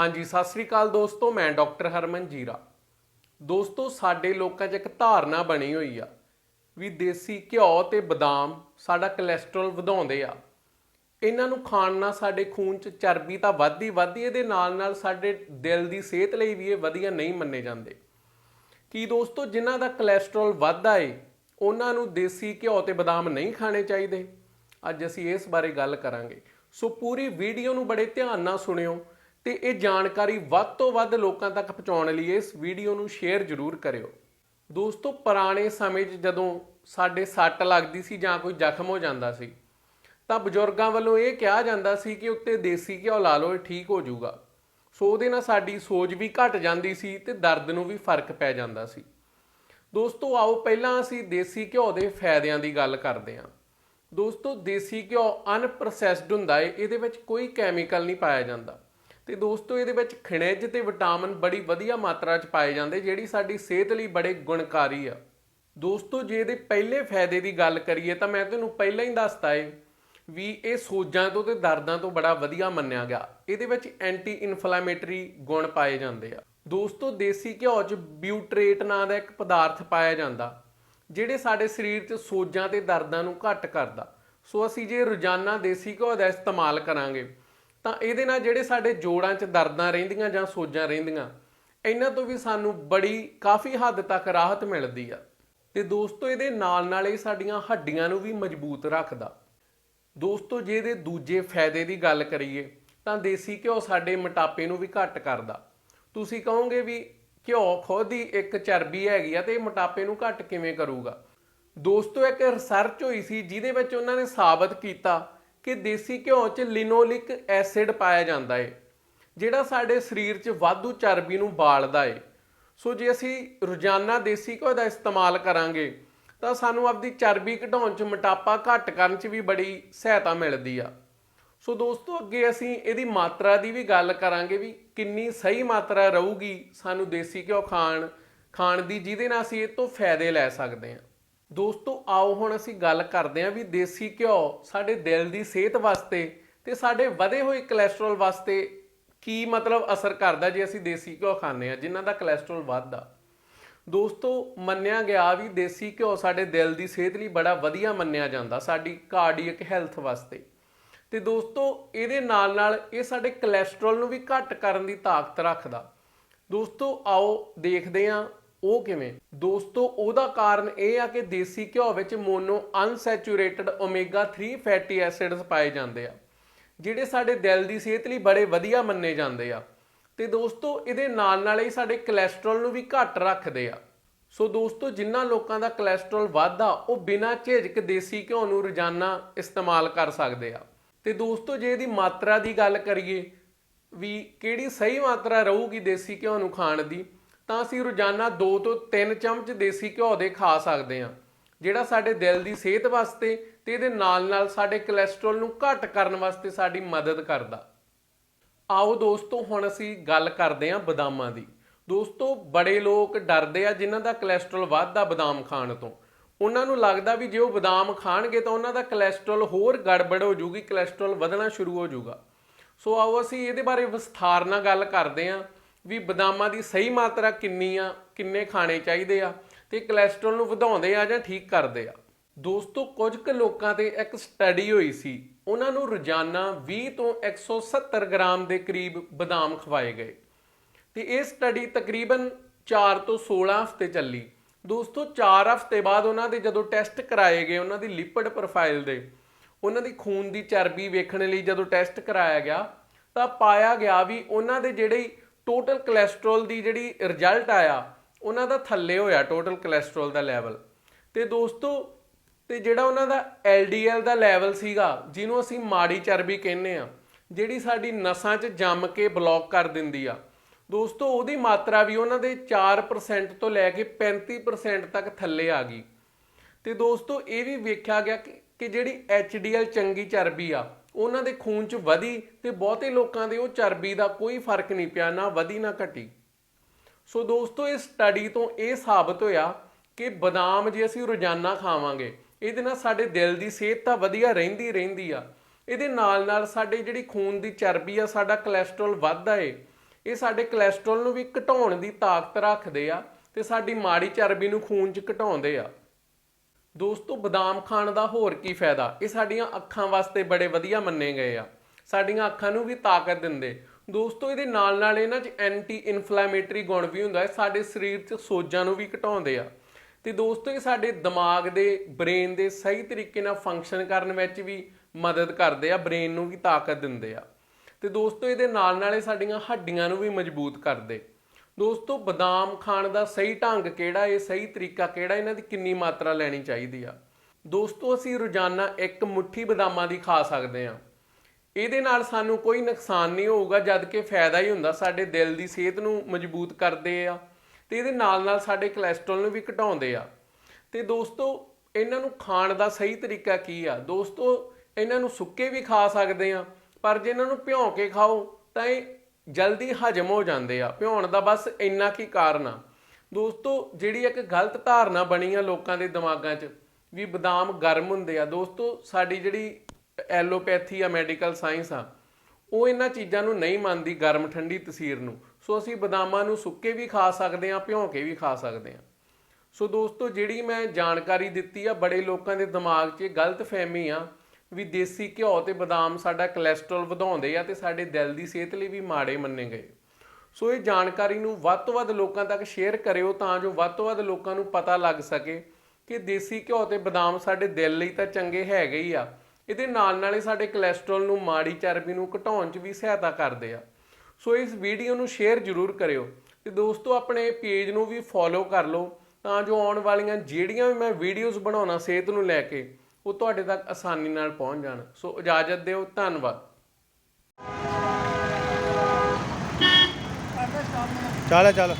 ਹਾਂਜੀ, ਸਤਿ ਸ੍ਰੀ ਅਕਾਲ ਦੋਸਤੋ, ਮੈਂ ਡਾਕਟਰ ਹਰਮਨ ਜੀਰਾ। ਦੋਸਤੋ, ਸਾਡੇ ਲੋਕਾਂ 'ਚ ਇੱਕ ਧਾਰਨਾ ਬਣੀ ਹੋਈ ਆ ਵੀ ਦੇਸੀ ਘਿਓ ਤੇ ਬਦਾਮ ਸਾਡਾ ਕੋਲੇਸਟ੍ਰੋਲ ਵਧਾਉਂਦੇ ਆ। ਇਹਨਾਂ ਨੂੰ ਖਾਣ ਨਾਲ ਸਾਡੇ ਖੂਨ 'ਚ ਚਰਬੀ ਤਾਂ ਵੱਧਦੀ ਵੱਧਦੀ ਇਹਦੇ ਨਾਲ ਨਾਲ ਸਾਡੇ ਦਿਲ ਦੀ ਸਿਹਤ ਲਈ ਵੀ ਇਹ ਵਧੀਆ ਨਹੀਂ ਮੰਨੇ ਜਾਂਦੇ। ਕੀ ਦੋਸਤੋ, ਜਿਨ੍ਹਾਂ ਦਾ ਕੋਲੇਸਟ੍ਰੋਲ ਵੱਧਦਾ ਏ ਉਹਨਾਂ ਨੂੰ ਦੇਸੀ ਘਿਓ ਤੇ ਬਦਾਮ ਨਹੀਂ ਖਾਣੇ ਚਾਹੀਦੇ? ਅੱਜ ਅਸੀਂ ਇਸ ਬਾਰੇ ਗੱਲ ਕਰਾਂਗੇ। ਸੋ ਪੂਰੀ ਵੀਡੀਓ ਨੂੰ ਬੜੇ ਧਿਆਨ ਨਾਲ ਸੁਣਿਓ। ਤੇ ਇਹ ਜਾਣਕਾਰੀ ਵੱਧ ਤੋਂ ਵੱਧ ਲੋਕਾਂ ਤੱਕ ਪਹੁੰਚਾਉਣ ਲਈ ਇਸ ਵੀਡੀਓ ਨੂੰ ਸ਼ੇਅਰ ਜ਼ਰੂਰ ਕਰਿਓ। ਦੋਸਤੋ, ਪੁਰਾਣੇ ਸਮੇਂ 'ਚ ਜਦੋਂ ਸਾਡੇ ਸੱਟ ਲੱਗਦੀ ਸੀ ਜਾਂ ਕੋਈ ਜ਼ਖਮ ਹੋ ਜਾਂਦਾ ਸੀ, ਤਾਂ ਬਜ਼ੁਰਗਾਂ ਵੱਲੋਂ ਇਹ ਕਿਹਾ ਜਾਂਦਾ ਸੀ ਕਿ ਉੱਤੇ ਦੇਸੀ ਘਿਓ ਲਾ ਲਓ, ਇਹ ਠੀਕ ਹੋ ਜਾਊਗਾ। ਸੋ ਉਹਦੇ ਨਾਲ ਸਾਡੀ ਸੋਜ ਵੀ ਘਟ ਜਾਂਦੀ ਸੀ ਤੇ ਦਰਦ ਨੂੰ ਵੀ ਫ਼ਰਕ ਪੈ ਜਾਂਦਾ ਸੀ। ਦੋਸਤੋ, ਆਓ ਪਹਿਲਾਂ ਅਸੀਂ ਦੇਸੀ ਘਿਓ ਦੇ ਫਾਇਦਿਆਂ ਦੀ ਗੱਲ ਕਰਦੇ ਹਾਂ। ਦੋਸਤੋ, ਦੇਸੀ ਘਿਓ ਅਨਪ੍ਰੋਸੈਸਡ ਹੁੰਦਾ ਹੈ ਇਹਦੇ ਵਿੱਚ ਕੋਈ ਕੈਮੀਕਲ ਨਹੀਂ ਪਾਇਆ ਜਾਂਦਾ। ਤੇ ਦੋਸਤੋ, ਇਹਦੇ ਵਿੱਚ ਖਣਿਜ ਤੇ ਵਿਟਾਮਿਨ ਬੜੀ ਵਧੀਆ ਮਾਤਰਾ 'ਚ ਪਾਏ ਜਾਂਦੇ, ਜਿਹੜੀ ਸਾਡੀ ਸਿਹਤ ਲਈ ਬੜੇ ਗੁਣਕਾਰੀ ਆ। ਦੋਸਤੋ, ਜੇ ਇਹਦੇ ਪਹਿਲੇ ਫਾਇਦੇ ਦੀ ਗੱਲ ਕਰੀਏ, ਤਾਂ ਮੈਂ ਤੁਹਾਨੂੰ ਪਹਿਲਾਂ ਹੀ ਦੱਸਤਾ ਏ ਵੀ ਇਹ ਸੋਜਾਂ ਤੋਂ ਤੇ ਦਰਦਾਂ ਤੋਂ ਬੜਾ ਵਧੀਆ ਮੰਨਿਆ ਗਿਆ। ਇਹਦੇ ਵਿੱਚ ਐਂਟੀ ਇਨਫਲੇਮੇਟਰੀ ਗੁਣ ਪਾਏ ਜਾਂਦੇ ਆ। ਦੋਸਤੋ, ਦੇਸੀ ਘਿਓ 'ਚ ਬਿਊਟਰੇਟ ਨਾਂ ਦਾ ਇੱਕ ਪਦਾਰਥ ਪਾਇਆ ਜਾਂਦਾ, ਜਿਹੜੇ ਸਾਡੇ ਸਰੀਰ 'ਚ ਸੋਜਾਂ ਤੇ ਦਰਦਾਂ ਨੂੰ ਘੱਟ ਕਰਦਾ। ਸੋ, ਅਸੀਂ ਜੇ ਰੋਜ਼ਾਨਾ ਦੇਸੀ ਘਿਓ ਦਾ ਇਸਤੇਮਾਲ ਕਰਾਂਗੇ ਤਾਂ ਇਹਦੇ ਨਾਲ ਜਿਹੜੇ ਸਾਡੇ ਜੋੜਾਂ 'ਚ ਦਰਦਾਂ ਰਹਿੰਦੀਆਂ ਜਾਂ ਸੋਜਾਂ ਰਹਿੰਦੀਆਂ, ਇਹਨਾਂ ਤੋਂ ਵੀ ਸਾਨੂੰ ਬੜੀ, ਕਾਫੀ ਹੱਦ ਤੱਕ ਰਾਹਤ ਮਿਲਦੀ ਆ। ਤੇ ਦੋਸਤੋ, ਇਹਦੇ ਨਾਲ ਨਾਲ ਇਹ ਸਾਡੀਆਂ ਹੱਡੀਆਂ ਨੂੰ ਵੀ ਮਜ਼ਬੂਤ ਰੱਖਦਾ। ਦੋਸਤੋ, ਜੇ ਇਹਦੇ ਦੂਜੇ ਫਾਇਦੇ ਦੀ ਗੱਲ ਕਰੀਏ, ਤਾਂ ਦੇਸੀ ਘਿਓ ਸਾਡੇ ਮੋਟਾਪੇ ਨੂੰ ਵੀ ਘੱਟ ਕਰਦਾ। ਤੁਸੀਂ ਕਹੋਗੇ ਵੀ ਘਿਓ ਖੁਦ ਹੀ ਇੱਕ ਚਰਬੀ ਹੈਗੀ ਆ ਤੇ ਇਹ ਮੋਟਾਪੇ ਨੂੰ ਘੱਟ ਕਿਵੇਂ ਕਰੂਗਾ? ਦੋਸਤੋ, ਇੱਕ ਰਿਸਰਚ ਹੋਈ ਸੀ ਜਿਹਦੇ ਵਿੱਚ ਉਹਨਾਂ ਨੇ ਸਾਬਤ ਕੀਤਾ ਕਿ ਦੇਸੀ ਘਿਓ 'ਚ ਲਿਨੋਲਿਕ ਐਸਿਡ ਪਾਇਆ ਜਾਂਦਾ ਏ, ਜਿਹੜਾ ਸਾਡੇ ਸਰੀਰ 'ਚ ਵਾਧੂ ਚਰਬੀ ਨੂੰ ਬਾਲਦਾ ਏ। ਸੋ ਜੇ ਅਸੀਂ ਰੋਜ਼ਾਨਾ ਦੇਸੀ ਘਿਓ ਦਾ ਇਸਤੇਮਾਲ ਕਰਾਂਗੇ, ਤਾਂ ਸਾਨੂੰ ਆਪਦੀ ਚਰਬੀ ਘਟਾਉਣ 'ਚ ਮੋਟਾਪਾ ਘੱਟ ਕਰਨ 'ਚ ਵੀ ਬੜੀ ਸਹਾਇਤਾ ਮਿਲਦੀ ਆ। ਸੋ ਦੋਸਤੋ, ਅੱਗੇ ਅਸੀਂ ਇਹਦੀ ਮਾਤਰਾ ਦੀ ਵੀ ਗੱਲ ਕਰਾਂਗੇ ਵੀ ਕਿੰਨੀ ਸਹੀ ਮਾਤਰਾ ਰਹੂਗੀ ਸਾਨੂੰ ਦੇਸੀ ਘਿਓ ਖਾਣ ਖਾਣ ਦੀ, ਜਿਹਦੇ ਨਾਲ ਅਸੀਂ ਇਹ ਤੋਂ ਫਾਇਦੇ ਲੈ ਸਕਦੇ ਹਾਂ। ਦੋਸਤੋ, ਆਓ ਹੁਣ ਅਸੀਂ ਗੱਲ ਕਰਦੇ ਹਾਂ ਵੀ ਦੇਸੀ ਘਿਓ ਸਾਡੇ ਦਿਲ ਦੀ ਸਿਹਤ ਵਾਸਤੇ ਤੇ ਸਾਡੇ ਵਧੇ ਹੋਏ ਕੋਲੇਸਟ੍ਰੋਲ ਵਾਸਤੇ ਕੀ ਮਤਲਬ ਅਸਰ ਕਰਦਾ ਜੇ ਅਸੀਂ ਦੇਸੀ ਘਿਓ ਖਾਂਦੇ ਆ ਜਿਨ੍ਹਾਂ ਦਾ ਕੋਲੇਸਟ੍ਰੋਲ ਵੱਧਦਾ। ਦੋਸਤੋ, ਮੰਨਿਆ ਗਿਆ ਵੀ ਦੇਸੀ ਘਿਓ ਸਾਡੇ ਦਿਲ ਦੀ ਸਿਹਤ ਲਈ ਬੜਾ ਵਧੀਆ ਮੰਨਿਆ ਜਾਂਦਾ, ਸਾਡੀ ਕਾਰਡੀਅਕ ਹੈਲਥ ਵਾਸਤੇ। ਤੇ ਦੋਸਤੋ, ਇਹਦੇ ਨਾਲ ਨਾਲ ਇਹ ਸਾਡੇ ਕੋਲੇਸਟ੍ਰੋਲ ਨੂੰ ਵੀ ਘੱਟ ਕਰਨ ਦੀ ਤਾਕਤ ਰੱਖਦਾ। ਦੋਸਤੋ, ਆਓ ਦੇਖਦੇ ਹਾਂ ਉਹ ਕਿਵੇਂ? ਦੋਸਤੋ, ਉਹਦਾ ਕਾਰਨ ਇਹ ਆ ਕਿ ਦੇਸੀ ਘਿਓ ਵਿੱਚ mono unsaturated omega 3 fatty acids ਪਾਏ ਜਾਂਦੇ ਆ, ਜਿਹੜੇ ਸਾਡੇ ਦਿਲ ਦੀ ਸਿਹਤ ਲਈ ਬੜੇ ਵਧੀਆ ਮੰਨੇ ਜਾਂਦੇ ਆ। ਤੇ ਦੋਸਤੋ, ਇਹਦੇ ਨਾਲ ਨਾਲ ਹੀ ਸਾਡੇ ਕੋਲੇਸਟ੍ਰੋਲ ਨੂੰ ਵੀ ਘੱਟ ਰੱਖਦੇ ਆ। ਸੋ ਦੋਸਤੋ ਜਿਨ੍ਹਾਂ ਲੋਕਾਂ ਦਾ ਕੋਲੇਸਟ੍ਰੋਲ ਵੱਧਦਾ, ਉਹ ਬਿਨਾਂ ਝਿਜਕ ਦੇਸੀ ਘਿਓ ਨੂੰ ਰੋਜ਼ਾਨਾ ਇਸਤੇਮਾਲ ਕਰ ਸਕਦੇ ਆ। ਤੇ ਦੋਸਤੋ, ਜੇ ਇਹਦੀ ਮਾਤਰਾ ਦੀ ਗੱਲ ਕਰੀਏ, ਵੀ ਕਿਹੜੀ ਸਹੀ ਮਾਤਰਾ ਰਹੂਗੀ ਦੇਸੀ ਘਿਓ ਨੂੰ ਖਾਣ ਦੀ ਤਾਂ ਅਸੀਂ ਰੋਜ਼ਾਨਾ 2 ਤੋਂ 3 ਚਮਚ ਦੇਸੀ ਘਿਓ ਦੇ ਖਾ ਸਕਦੇ ਹਾਂ, ਜਿਹੜਾ ਸਾਡੇ ਦਿਲ ਦੀ ਸਿਹਤ ਵਾਸਤੇ ਤੇ ਇਹਦੇ ਨਾਲ ਨਾਲ ਸਾਡੇ ਕੋਲੇਸਟ੍ਰੋਲ ਨੂੰ ਘੱਟ ਕਰਨ ਵਾਸਤੇ ਸਾਡੀ ਮਦਦ ਕਰਦਾ। ਆਓ ਦੋਸਤੋ, ਹੁਣ ਅਸੀਂ ਗੱਲ ਕਰਦੇ ਹਾਂ ਬਦਾਮਾਂ ਦੀ। ਦੋਸਤੋ, ਬੜੇ ਲੋਕ ਡਰਦੇ ਆ ਜਿਨ੍ਹਾਂ ਦਾ ਕੋਲੇਸਟ੍ਰੋਲ ਵੱਧਦਾ ਬਦਾਮ ਖਾਣ ਤੋਂ। ਉਹਨਾਂ ਨੂੰ ਲੱਗਦਾ ਵੀ ਜੇ ਉਹ ਬਦਾਮ ਖਾਣਗੇ ਤਾਂ ਉਹਨਾਂ ਦਾ ਕੋਲੇਸਟ੍ਰੋਲ ਹੋਰ ਗੜਬੜ ਹੋ ਜਾਊਗੀ ਕੋਲੇਸਟ੍ਰੋਲ ਵਧਣਾ ਸ਼ੁਰੂ ਹੋ ਜੂਗਾ ਸੋ ਆਓ ਅਸੀਂ ਇਹਦੇ ਬਾਰੇ ਵਿਸਥਾਰ ਨਾਲ ਗੱਲ ਕਰਦੇ ਹਾਂ। ਵੀ ਬਦਾਮਾਂ ਦੀ ਸਹੀ ਮਾਤਰਾ ਕਿੰਨੀ ਆ, ਕਿੰਨੇ ਖਾਣੇ ਚਾਹੀਦੇ ਆ ਤੇ ਕੋਲੇਸਟ੍ਰੋਲ ਨੂੰ ਵਧਾਉਂਦੇ ਆ ਜਾਂ ਠੀਕ ਕਰਦੇ ਆ। ਦੋਸਤੋ, ਕੁਝ ਕੁ ਲੋਕਾਂ ਤੇ ਇੱਕ ਸਟੱਡੀ ਹੋਈ ਸੀ। ਉਹਨਾਂ ਨੂੰ ਰੋਜ਼ਾਨਾ 20 ਤੋਂ 170 ਗ੍ਰਾਮ ਦੇ ਕਰੀਬ ਬਦਾਮ ਖਵਾਏ ਗਏ। ਤੇ ਇਹ ਸਟੱਡੀ ਤਕਰੀਬਨ 4 ਤੋਂ 16 ਹਫ਼ਤੇ ਚੱਲੀ। ਦੋਸਤੋ 4 ਹਫ਼ਤੇ ਬਾਅਦ ਉਹਨਾਂ ਦੇ ਜਦੋਂ ਟੈਸਟ ਕਰਾਏ ਗਏ, ਉਹਨਾਂ ਦੀ ਲਿਪਿਡ ਪ੍ਰੋਫਾਈਲ ਦੇ, ਉਹਨਾਂ ਦੀ ਖੂਨ ਦੀ ਚਰਬੀ ਵੇਖਣ ਲਈ ਜਦੋਂ ਟੈਸਟ ਕਰਾਇਆ ਗਿਆ, ਤਾਂ ਪਾਇਆ ਗਿਆ ਵੀ ਉਹਨਾਂ ਦੇ ਜਿਹੜੇ ਟੋਟਲ ਕੋਲੇਸਟ੍ਰੋਲ ਦੀ ਜਿਹੜੀ ਰਿਜ਼ਲਟ ਆਇਆ, ਉਹਨਾਂ ਦਾ ਥੱਲੇ ਹੋਇਆ ਟੋਟਲ ਕੋਲੇਸਟ੍ਰੋਲ ਦਾ ਲੈਵਲ ਤੇ ਦੋਸਤੋ, ਤੇ ਜਿਹੜਾ ਉਹਨਾਂ ਦਾ LDL ਦਾ ਲੈਵਲ ਸੀਗਾ, ਜਿਹਨੂੰ ਅਸੀਂ ਮਾੜੀ ਚਰਬੀ ਕਹਿੰਦੇ ਆ ਜਿਹੜੀ ਸਾਡੀ ਨਸਾਂ 'ਚ ਜੰਮ ਕੇ ਬਲੌਕ ਕਰ ਦਿੰਦੀ ਆ। ਦੋਸਤੋ, ਉਹਦੀ ਮਾਤਰਾ ਵੀ ਉਹਨਾਂ ਦੇ 4% ਤੋਂ ਲੈ ਕੇ 35% ਤੱਕ ਥੱਲੇ ਆ ਗਈ। ਤੇ ਦੋਸਤੋ, ਇਹ ਵੀ ਵੇਖਿਆ ਗਿਆ ਕਿ ਕਿ ਜਿਹੜੀ HDL ਚੰਗੀ ਚਰਬੀ ਆ ਉਹਨਾਂ ਦੇ ਖੂਨ 'ਚ ਵਧੀ ਤੇ ਬਹੁਤੇ ਲੋਕਾਂ ਦੇ ਉਹ ਚਰਬੀ ਦਾ ਕੋਈ ਫ਼ਰਕ ਨਹੀਂ ਪਿਆ, ਨਾ ਵਧੀ, ਨਾ ਘਟੀ। ਸੋ ਦੋਸਤੋ, ਇਸ ਸਟੱਡੀ ਤੋਂ ਇਹ ਸਾਬਤ ਹੋਇਆ ਕਿ ਬਦਾਮ ਜੇ ਅਸੀਂ ਰੋਜ਼ਾਨਾ ਖਾਵਾਂਗੇ, ਇਹਦੇ ਨਾਲ ਸਾਡੇ ਦਿਲ ਦੀ ਸਿਹਤ ਤਾਂ ਵਧੀਆ ਰਹਿੰਦੀ ਰਹਿੰਦੀ ਆ। ਇਹਦੇ ਨਾਲ ਨਾਲ ਸਾਡੇ ਜਿਹੜੀ ਖੂਨ ਦੀ ਚਰਬੀ ਆ, ਸਾਡਾ ਕੋਲੇਸਟ੍ਰੋਲ ਵੱਧਦਾ ਏ ਇਹ ਸਾਡੇ ਕੋਲੇਸਟ੍ਰੋਲ ਨੂੰ ਵੀ ਘਟਾਉਣ ਦੀ ਤਾਕਤ ਰੱਖਦੇ ਆ ਤੇ ਸਾਡੀ ਮਾੜੀ ਚਰਬੀ ਨੂੰ ਖੂਨ 'ਚ ਘਟਾਉਂਦੇ ਆ। ਦੋਸਤੋ, ਬਦਾਮ ਖਾਣ ਦਾ ਹੋਰ ਕੀ ਫਾਇਦਾ? ਇਹ ਸਾਡੀਆਂ ਅੱਖਾਂ ਵਾਸਤੇ ਬੜੇ ਵਧੀਆ ਮੰਨੇ ਗਏ ਆ। ਸਾਡੀਆਂ ਅੱਖਾਂ ਨੂੰ ਵੀ ਤਾਕਤ ਦਿੰਦੇ। ਦੋਸਤੋ, ਇਹਦੇ ਨਾਲ ਨਾਲ ਇਹਨਾਂ 'ਚ ਐਂਟੀ ਇਨਫਲੇਮੇਟਰੀ ਗੁਣ ਵੀ ਹੁੰਦਾ ਹੈ, ਸਾਡੇ ਸਰੀਰ 'ਚ ਸੋਜਾਂ ਨੂੰ ਵੀ ਘਟਾਉਂਦੇ ਆ। ਤੇ ਦੋਸਤੋ, ਇਹ ਸਾਡੇ ਦਿਮਾਗ ਦੇ, ਬ੍ਰੇਨ ਦੇ ਸਹੀ ਤਰੀਕੇ ਨਾਲ ਫੰਕਸ਼ਨ ਕਰਨ ਵਿੱਚ ਵੀ ਮਦਦ ਕਰਦੇ ਆ, ਬ੍ਰੇਨ ਨੂੰ ਵੀ ਤਾਕਤ ਦਿੰਦੇ ਆ। ਤੇ ਦੋਸਤੋ, ਇਹਦੇ ਨਾਲ ਨਾਲ ਇਹ ਸਾਡੀਆਂ ਹੱਡੀਆਂ ਨੂੰ ਵੀ ਮਜ਼ਬੂਤ ਕਰਦੇ। ਦੋਸਤੋ, ਬਦਾਮ ਖਾਣ ਦਾ ਸਹੀ ਢੰਗ ਕਿਹੜਾ ਹੈ ਸਹੀ ਤਰੀਕਾ ਕਿਹੜਾ, ਇਹਨਾਂ ਦੀ ਕਿੰਨੀ ਮਾਤਰਾ ਲੈਣੀ ਚਾਹੀਦੀ ਆ। ਦੋਸਤੋ, ਅਸੀਂ ਰੋਜ਼ਾਨਾ ਇੱਕ ਮੁਠੀ ਬਦਾਮਾਂ ਦੀ ਖਾ ਸਕਦੇ ਹਾਂ ਇਹਦੇ ਨਾਲ ਸਾਨੂੰ ਕੋਈ ਨੁਕਸਾਨ ਨਹੀਂ ਹੋਊਗਾ, ਜਦ ਕਿ ਫਾਇਦਾ ਹੀ ਹੁੰਦਾ, ਸਾਡੇ ਦਿਲ ਦੀ ਸਿਹਤ ਨੂੰ ਮਜ਼ਬੂਤ ਕਰਦੇ ਆ, ਤੇ ਇਹਦੇ ਨਾਲ ਨਾਲ ਸਾਡੇ ਕੋਲੇਸਟ੍ਰੋਲ ਨੂੰ ਵੀ ਘਟਾਉਂਦੇ ਆ। ਤੇ ਦੋਸਤੋ, ਇਹਨਾਂ ਨੂੰ ਖਾਣ ਦਾ ਸਹੀ ਤਰੀਕਾ ਕੀ ਆ? ਦੋਸਤੋ, ਇਹਨਾਂ ਨੂੰ ਸੁੱਕੇ ਵੀ ਖਾ ਸਕਦੇ ਆ, ਪਰ ਜੇ ਇਹਨਾਂ ਨੂੰ ਭਿਉਂ ਕੇ ਖਾਓ, ਤਾਂ ਇਹ ਜਲਦੀ ਹਜਮ ਹੋ ਜਾਂਦੇ ਆ, ਭਿਉਣ ਦਾ ਬਸ ਇੰਨਾ ਕੀ ਕਾਰਨ ਆ। ਦੋਸਤੋ, ਜਿਹੜੀ ਇੱਕ ਗਲਤ ਧਾਰਨਾ ਬਣੀ ਆ ਲੋਕਾਂ ਦੇ ਦਿਮਾਗਾਂ 'ਚ, ਵੀ ਬਦਾਮ ਗਰਮ ਹੁੰਦੇ ਆ। ਦੋਸਤੋ, ਸਾਡੀ ਜਿਹੜੀ ਐਲੋਪੈਥੀ ਆ, ਮੈਡੀਕਲ ਸਾਇੰਸ ਆ, ਉਹ ਇਹਨਾਂ ਚੀਜ਼ਾਂ ਨੂੰ ਨਹੀਂ ਮੰਨਦੀ ਗਰਮ ਠੰਡੀ ਤਸੀਰ ਨੂੰ। ਸੋ ਅਸੀਂ ਬਦਾਮਾਂ ਨੂੰ ਸੁੱਕੇ ਵੀ ਖਾ ਸਕਦੇ ਆ, ਭਿਉਂ ਕੇ ਵੀ ਖਾ ਸਕਦੇ ਆ। ਸੋ ਦੋਸਤੋ, ਜਿਹੜੀ ਮੈਂ ਜਾਣਕਾਰੀ ਦਿੱਤੀ ਆ, ਬੜੇ ਲੋਕਾਂ ਦੇ ਦਿਮਾਗ 'ਚ ਗਲਤ ਫਹਿਮੀ ਆ ਵੀ ਦੇਸੀ ਘਿਓ ਤੇ ਬਦਾਮ ਸਾਡਾ ਕੋਲੇਸਟ੍ਰੋਲ ਵਧਾਉਂਦੇ ਆ ਤੇ ਸਾਡੇ ਦਿਲ ਦੀ ਸਿਹਤ ਲਈ ਵੀ ਮਾੜੇ ਮੰਨੇ ਗਏ। ਸੋ ਇਹ ਜਾਣਕਾਰੀ ਨੂੰ ਵੱਧ ਤੋਂ ਵੱਧ ਲੋਕਾਂ ਤੱਕ ਸ਼ੇਅਰ ਕਰਿਓ ਤਾਂ ਜੋ ਵੱਧ ਤੋਂ ਵੱਧ ਲੋਕਾਂ ਨੂੰ ਪਤਾ ਲੱਗ ਸਕੇ ਕਿ ਦੇਸੀ ਘਿਓ ਤੇ ਬਦਾਮ ਸਾਡੇ ਦਿਲ ਲਈ ਤਾਂ ਚੰਗੇ ਹੈਗੇ ਹੀ ਆ। ਇਹਦੇ ਨਾਲ ਨਾਲ ਹੀ ਸਾਡੇ ਕੋਲੇਸਟ੍ਰੋਲ ਨੂੰ ਮਾੜੀ ਚਰਬੀ ਨੂੰ ਘਟਾਉਣ 'ਚ ਵੀ ਸਹਾਇਤਾ ਕਰਦੇ ਆ। ਸੋ ਇਸ ਵੀਡੀਓ ਨੂੰ ਸ਼ੇਅਰ ਜ਼ਰੂਰ ਕਰਿਓ ਤੇ ਦੋਸਤੋ ਆਪਣੇ ਪੇਜ ਨੂੰ ਵੀ ਫੋਲੋ ਕਰ ਲਓ ਤਾਂ ਜੋ ਆਉਣ ਵਾਲੀਆਂ ਜਿਹੜੀਆਂ ਵੀ ਮੈਂ ਵੀਡੀਓਜ਼ ਬਣਾਉਣਾ ਸਿਹਤ ਨੂੰ ਲੈ ਕੇ ਉਹ ਤੁਹਾਡੇ ਤੱਕ ਆਸਾਨੀ ਨਾਲ ਪਹੁੰਚ ਜਾਣ। ਸੋ ਇਜਾਜ਼ਤ ਦਿਓ ਧੰਨਵਾਦ। ਚੱਲ ਚੱਲ।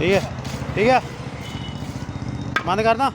ਠੀਕ ਹੈ ਠੀਕ ਹੈ। ਬੰਦ ਕਰਦਾ।